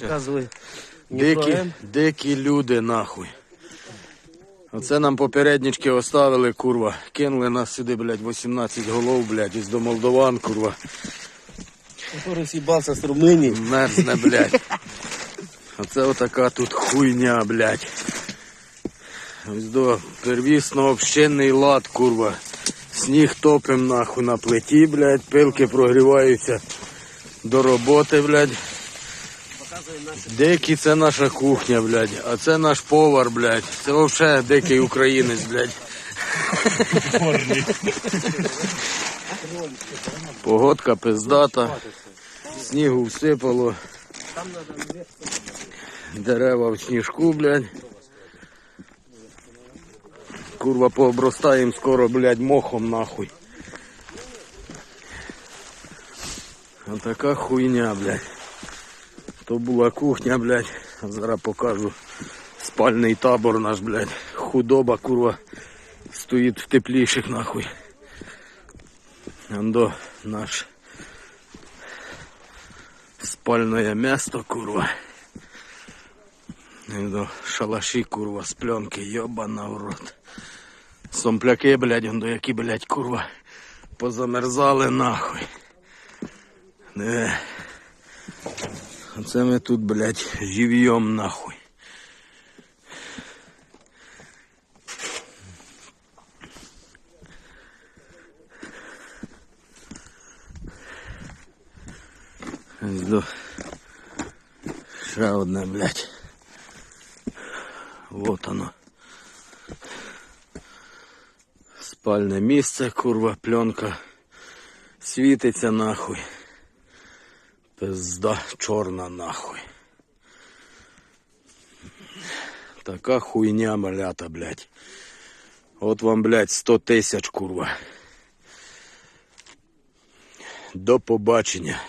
Показуй. Дикі, дикі люди, нахуй. Оце нам попереднички оставили, курва. Кинули нас сюди, блядь, 18 голов, блядь, із до Молдован, курва. Который съебался с Румынии. Мерзне, блядь. Оце отака тут хуйня, блядь. Ось до первісно общинний лад, курва. Сніг топим нахуй на плиті, блядь, пилки прогріваються до роботи, блядь. Дикий це наша кухня, блядь, а це наш повар, блядь. Це взагалі дикий українець, блядь. Погодка пиздата. Снігу всипало. Дерева в сніжку, блядь. Курва пообростаєм скоро, блядь, мохом нахуй. Отака хуйня, блядь. То була кухня, блядь. Зараз покажу спальний табор наш, блядь. Худоба, курва, стоїть в тепліших нахуй. Андо наш спальное место, курва. Андо шалаші, курва, з пленки, йобана в рот. Сомпляки, блядь, андо які, блядь, курва, позамерзали нахуй. Не. Оце ми тут, блядь, живьем нахуй. До ще одне, блядь. Вот оно. Спальне місце, курва, пленка. Світиться нахуй. Пизда чорна нахуй. Така хуйня малята, блядь. От вам, блядь, 100 тисяч, курва. До побачення.